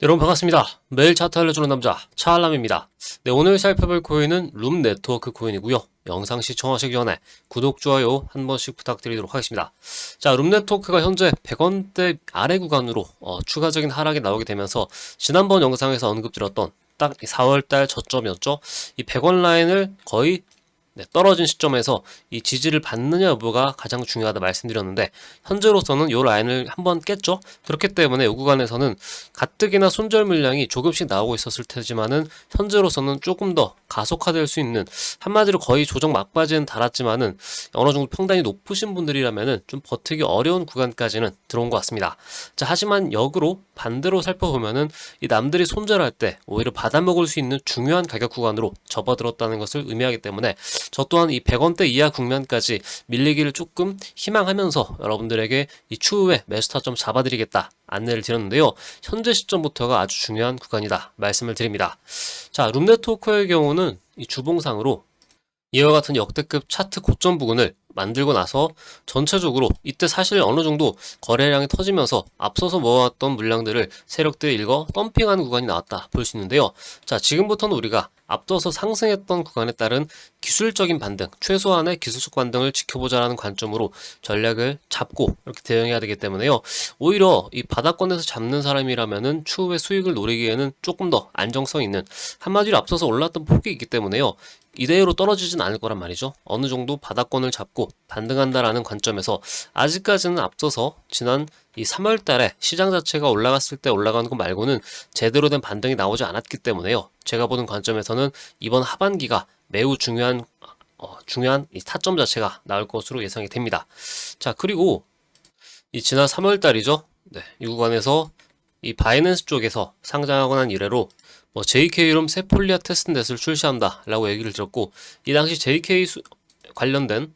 여러분 반갑습니다. 매일 차트 알려주는 남자 차알람입니다. 네, 오늘 살펴볼 코인은 룸 네트워크 코인이고요. 영상 시청하시기 전에 구독, 좋아요 한 번씩 부탁드리도록 하겠습니다. 자, 룸 네트워크가 현재 100원대 아래 구간으로 어, 추가적인 하락이 나오게 되면서 지난번 영상에서 언급드렸던 딱 4월달 저점이었죠. 이 100원 라인을 거의 네, 떨어진 시점에서 이 지지를 받느냐 여부가 가장 중요하다 말씀드렸는데 현재로서는 이 라인을 한번 깼죠. 그렇기 때문에 이 구간에서는 가뜩이나 손절 물량이 조금씩 나오고 있었을 테지만은 현재로서는 조금 더 가속화될 수 있는 한마디로 거의 조정 막바지는 달았지만은 어느 정도 평단이 높으신 분들이라면은 좀 버티기 어려운 구간까지는 들어온 것 같습니다. 자 하지만 역으로 반대로 살펴보면은 이 남들이 손절할 때 오히려 받아먹을 수 있는 중요한 가격 구간으로 접어들었다는 것을 의미하기 때문에 저 또한 이 100원대 이하 국면까지 밀리기를 조금 희망하면서 여러분들에게 이 추후에 매수 타점 잡아드리겠다 안내를 드렸는데요. 현재 시점부터가 아주 중요한 구간이다 말씀을 드립니다. 자, 룸네트워크의 경우는 이 주봉상으로 이와 같은 역대급 차트 고점 부근을 만들고 나서 전체적으로 이때 사실 어느 정도 거래량이 터지면서 앞서서 모아왔던 물량들을 세력들이 읽어 덤핑하는 구간이 나왔다 볼 수 있는데요. 자, 지금부터는 우리가 앞서서 상승했던 구간에 따른 기술적인 반등, 최소한의 기술적 반등을 지켜보자라는 관점으로 전략을 잡고 이렇게 대응해야 되기 때문에요. 오히려 이 바닥권에서 잡는 사람이라면은 추후에 수익을 노리기에는 조금 더 안정성 있는 한마디로 앞서서 올랐던 폭이 있기 때문에요. 이대로 떨어지진 않을 거란 말이죠. 어느 정도 바닥권을 잡고 반등한다라는 관점에서 아직까지는 앞서서 지난 이 3월 달에 시장 자체가 올라갔을 때 올라가는 것 말고는 제대로 된 반등이 나오지 않았기 때문에요. 제가 보는 관점에서는 이번 하반기가 매우 중요한 어, 중요한 이 타점 자체가 나올 것으로 예상이 됩니다. 자, 그리고 이 지난 3월 달이죠. 네, 이 구간에서 이 바이낸스 쪽에서 상장하고 난 이래로 뭐 JK롬 세폴리아 테스트넷을 출시한다라고 얘기를 들었고 이 당시 JK 수, 관련된 이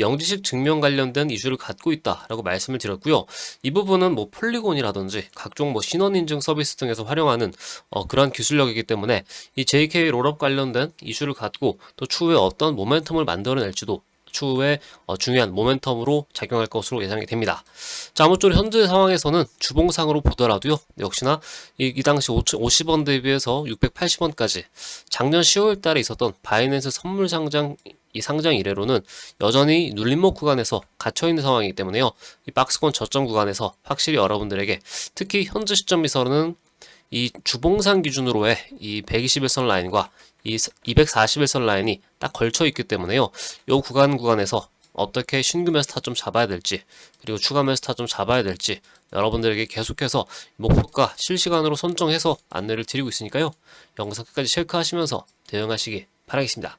영지식 증명 관련된 이슈를 갖고 있다라고 말씀을 드렸고요. 이 부분은 뭐 폴리곤이라든지 각종 뭐 신원 인증 서비스 등에서 활용하는 어, 그러한 기술력이기 때문에 이 JK 롤업 관련된 이슈를 갖고 또 추후에 어떤 모멘텀을 만들어낼지도 추후에 어, 중요한 모멘텀으로 작용할 것으로 예상이 됩니다. 자, 아무쪼록 현재 상황에서는 주봉상으로 보더라도요, 역시나 이, 이 당시 50원 대비해서 680원까지 작년 10월 달에 있었던 바이낸스 선물 상장 이 상장 이래로는 여전히 눌림목 구간에서 갇혀있는 상황이기 때문에요. 이 박스권 저점 구간에서 확실히 여러분들에게 특히 현재 시점에서는 이 주봉상 기준으로의 이 121선 라인과 이 241선 라인이 딱 걸쳐 있기 때문에요. 요 구간 구간에서 어떻게 신규 매스 타점 잡아야 될지 그리고 추가 매스 타점 잡아야 될지 여러분들에게 계속해서 목표가 실시간으로 선정해서 안내를 드리고 있으니까요. 영상 끝까지 체크하시면서 대응하시기 바라겠습니다.